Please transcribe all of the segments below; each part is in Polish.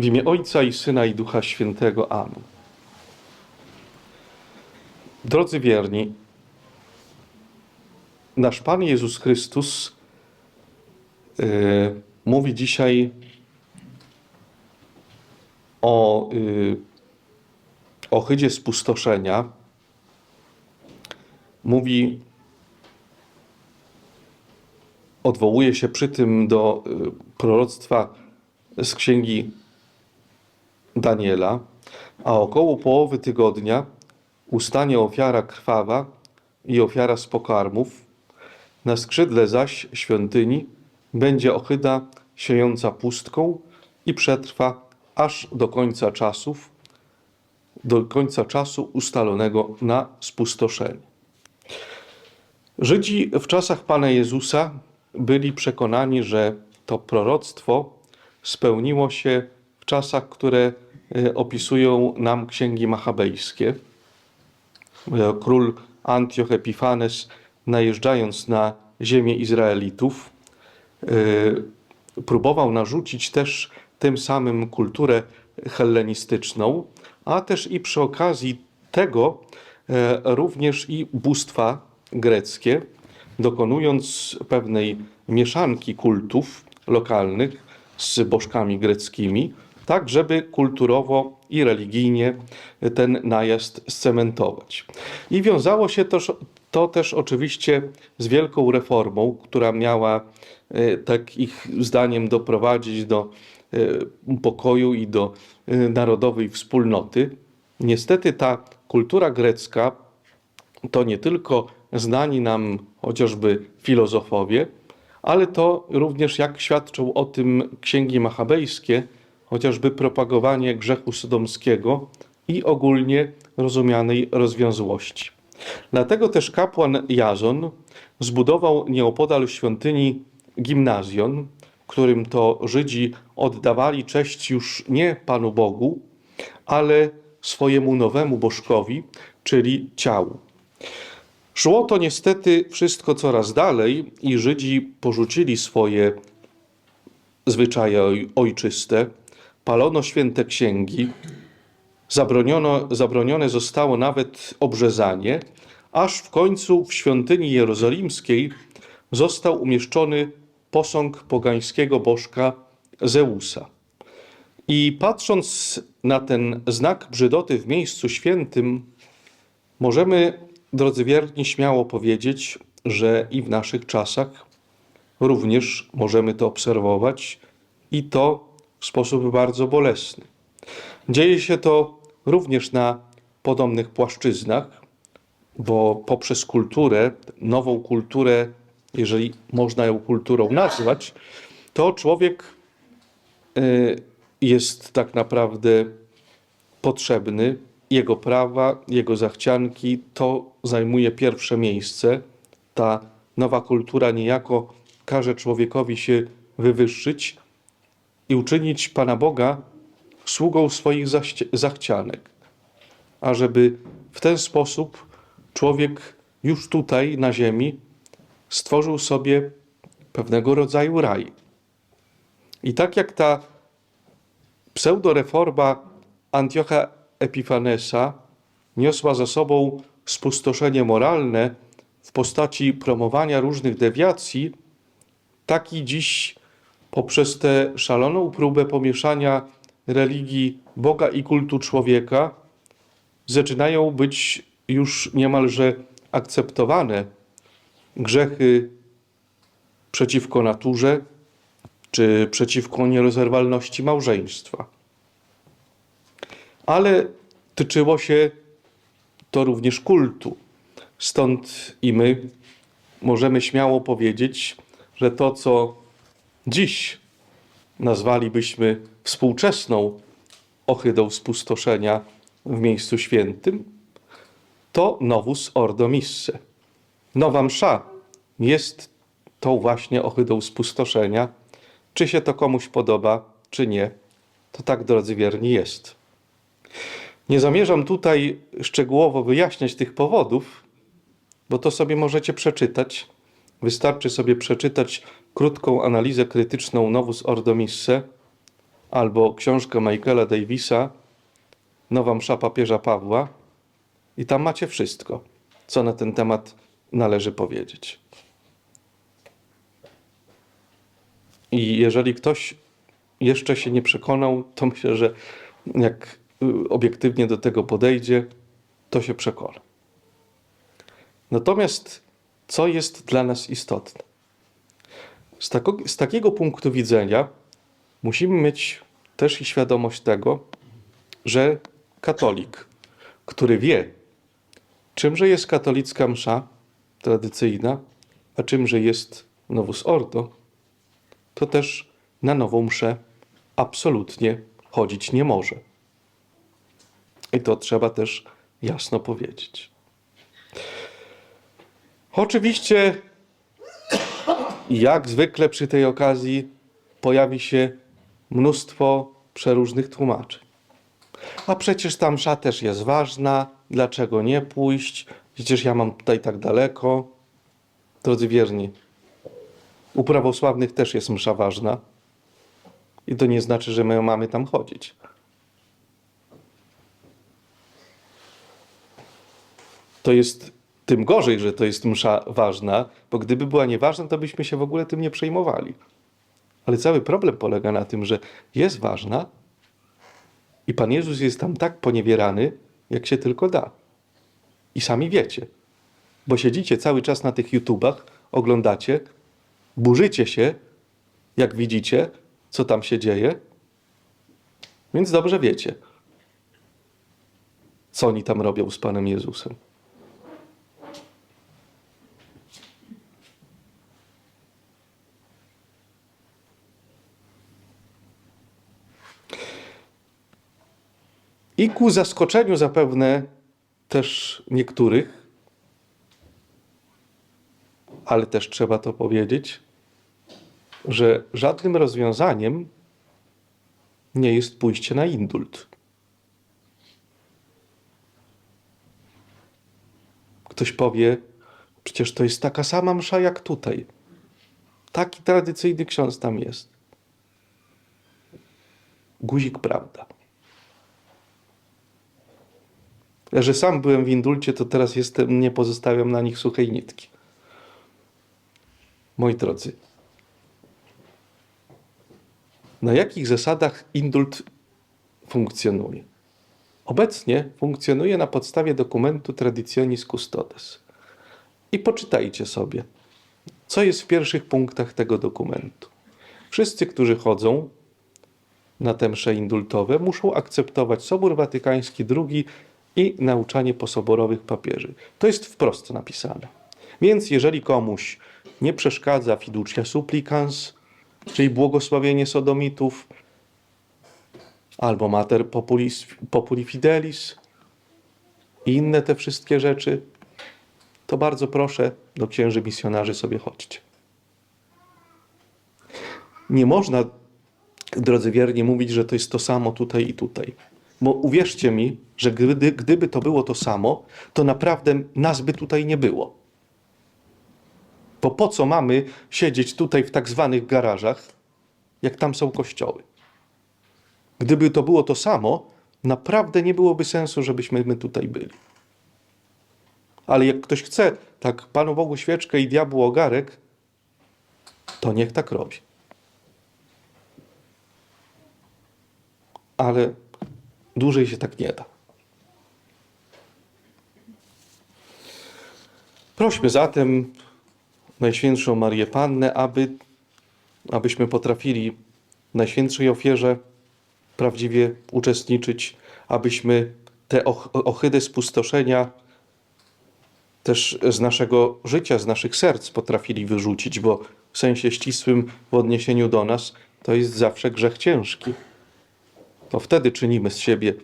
W imię Ojca i Syna i Ducha Świętego. Amen. Drodzy wierni, nasz Pan Jezus Chrystus y, mówi dzisiaj o y, ohydzie spustoszenia. Mówi, odwołuje się przy tym do y, proroctwa z księgi Daniela, a około połowy tygodnia ustanie ofiara krwawa i ofiara z pokarmów. Na skrzydle zaś świątyni będzie ochyda siejąca pustką i przetrwa aż do końca czasów, do końca czasu ustalonego na spustoszenie. Żydzi w czasach Pana Jezusa byli przekonani, że to proroctwo spełniło się czasach, które e, opisują nam księgi machabejskie. E, Król Antioch Epifanes, najeżdżając na ziemię Izraelitów, e, próbował narzucić też tym samym kulturę hellenistyczną, a też i przy okazji tego e, również i bóstwa greckie, dokonując pewnej mieszanki kultów lokalnych z bożkami greckimi, tak żeby kulturowo i religijnie ten najazd scementować. I wiązało się to, też oczywiście z wielką reformą, która miała e, tak ich zdaniem doprowadzić do e, pokoju i do e, narodowej wspólnoty. Niestety ta kultura grecka to nie tylko znani nam chociażby filozofowie, ale to również, jak świadczą o tym księgi machabejskie, chociażby propagowanie grzechu sodomskiego i ogólnie rozumianej rozwiązłości. Dlatego też kapłan Jazon zbudował nieopodal świątyni gimnazjon, którym to Żydzi oddawali cześć już nie Panu Bogu, ale swojemu nowemu bożkowi, czyli ciału. Szło to niestety wszystko coraz dalej i Żydzi porzucili swoje zwyczaje oj- ojczyste, palono święte księgi, zabroniono, zabronione zostało nawet obrzezanie, aż w końcu w świątyni jerozolimskiej został umieszczony posąg pogańskiego bożka Zeusa. I patrząc na ten znak brzydoty w miejscu świętym, możemy, drodzy wierni, śmiało powiedzieć, że i w naszych czasach również możemy to obserwować i to w sposób bardzo bolesny. Dzieje się to również na podobnych płaszczyznach, bo poprzez kulturę, nową kulturę, jeżeli można ją kulturą nazwać, to człowiek y, jest tak naprawdę potrzebny, jego prawa, jego zachcianki, to zajmuje pierwsze miejsce. Ta nowa kultura niejako każe człowiekowi się wywyższyć i uczynić Pana Boga sługą swoich zachcianek, ażeby w ten sposób człowiek już tutaj na ziemi stworzył sobie pewnego rodzaju raj. I tak jak ta pseudoreforma Antiocha Epifanesa niosła za sobą spustoszenie moralne w postaci promowania różnych dewiacji, tak i dziś poprzez tę szaloną próbę pomieszania religii Boga i kultu człowieka zaczynają być już niemalże akceptowane grzechy przeciwko naturze czy przeciwko nierozerwalności małżeństwa. Ale tyczyło się to również kultu. Stąd i my możemy śmiało powiedzieć, że to, co dziś nazwalibyśmy współczesną ohydą spustoszenia w miejscu świętym, to novus ordo misse. Nowa msza jest tą właśnie ohydą spustoszenia. Czy się to komuś podoba, czy nie, to tak, drodzy wierni, jest. Nie zamierzam tutaj szczegółowo wyjaśniać tych powodów, bo to sobie możecie przeczytać. Wystarczy sobie przeczytać krótką analizę krytyczną Novus Ordo Misse albo książkę Michaela Davisa, Nowa msza papieża Pawła i tam macie wszystko, co na ten temat należy powiedzieć. I jeżeli ktoś jeszcze się nie przekonał, to myślę, że jak y, obiektywnie do tego podejdzie, to się przekona. Natomiast co jest dla nas istotne? Z, tako, z takiego punktu widzenia musimy mieć też i świadomość tego, że katolik, który wie, czymże jest katolicka msza tradycyjna, a czymże jest Novus Ordo, to też na nową mszę absolutnie chodzić nie może. I to trzeba też jasno powiedzieć. Oczywiście, jak zwykle przy tej okazji, pojawi się mnóstwo przeróżnych tłumaczeń. A przecież ta msza też jest ważna, dlaczego nie pójść? Przecież ja mam tutaj tak daleko. Drodzy wierni, u prawosławnych też jest msza ważna. I to nie znaczy, że my mamy tam chodzić. To jest tym gorzej, że to jest msza ważna, bo gdyby była nieważna, to byśmy się w ogóle tym nie przejmowali. Ale cały problem polega na tym, że jest ważna i Pan Jezus jest tam tak poniewierany, jak się tylko da. I sami wiecie, bo siedzicie cały czas na tych YouTubach, oglądacie, burzycie się, jak widzicie, co tam się dzieje, więc dobrze wiecie, co oni tam robią z Panem Jezusem. I ku zaskoczeniu zapewne też niektórych, ale też trzeba to powiedzieć, że żadnym rozwiązaniem nie jest pójście na indult. Ktoś powie, przecież to jest taka sama msza jak tutaj. Taki tradycyjny ksiądz tam jest. Guzik prawda. Ja, że sam byłem w indulcie, to teraz jestem, nie pozostawiam na nich suchej nitki. Moi drodzy, na jakich zasadach indult funkcjonuje? Obecnie funkcjonuje na podstawie dokumentu Traditionis Custodes. I poczytajcie sobie, co jest w pierwszych punktach tego dokumentu. Wszyscy, którzy chodzą na te msze indultowe, muszą akceptować Sobór Watykański II i nauczanie posoborowych papieży. To jest wprost napisane. Więc jeżeli komuś nie przeszkadza fiducia supplicans, czyli błogosławienie sodomitów, albo mater populis, populi fidelis i inne te wszystkie rzeczy, to bardzo proszę do księży misjonarzy sobie chodźcie. Nie można, drodzy wierni, mówić, że to jest to samo tutaj i tutaj. Bo uwierzcie mi, że gdyby, gdyby to było to samo, to naprawdę nas by tutaj nie było. Bo po co mamy siedzieć tutaj w tak zwanych garażach, jak tam są kościoły? Gdyby to było to samo, naprawdę nie byłoby sensu, żebyśmy my tutaj byli. Ale jak ktoś chce tak Panu Bogu świeczkę i diabłu ogarek, to niech tak robi. Ale dłużej się tak nie da. Prośmy zatem Najświętszą Marię Pannę, aby, abyśmy potrafili w Najświętszej ofierze prawdziwie uczestniczyć, abyśmy te ohydy spustoszenia też z naszego życia, z naszych serc potrafili wyrzucić, bo w sensie ścisłym w odniesieniu do nas to jest zawsze grzech ciężki. To wtedy czynimy z siebie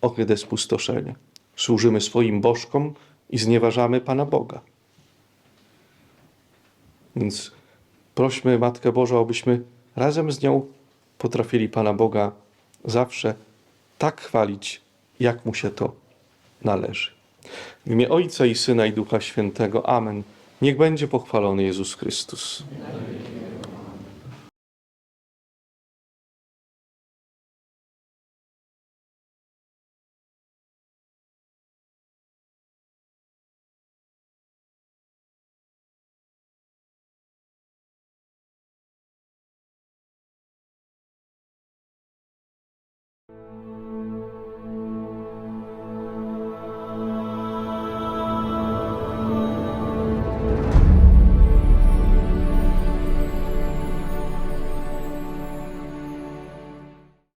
ohydę spustoszenia. Służymy swoim bożkom i znieważamy Pana Boga. Więc prośmy Matkę Bożą, abyśmy razem z nią potrafili Pana Boga zawsze tak chwalić, jak mu się to należy. W imię Ojca i Syna i Ducha Świętego. Amen. Niech będzie pochwalony Jezus Chrystus.